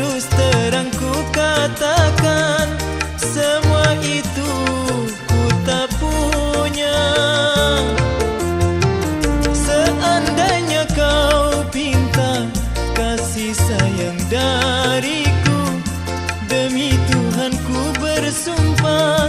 harus terang ku katakan Semua itu ku tak punya. Seandainya kau pinta kasih sayang dariku Demi Tuhan ku bersumpah.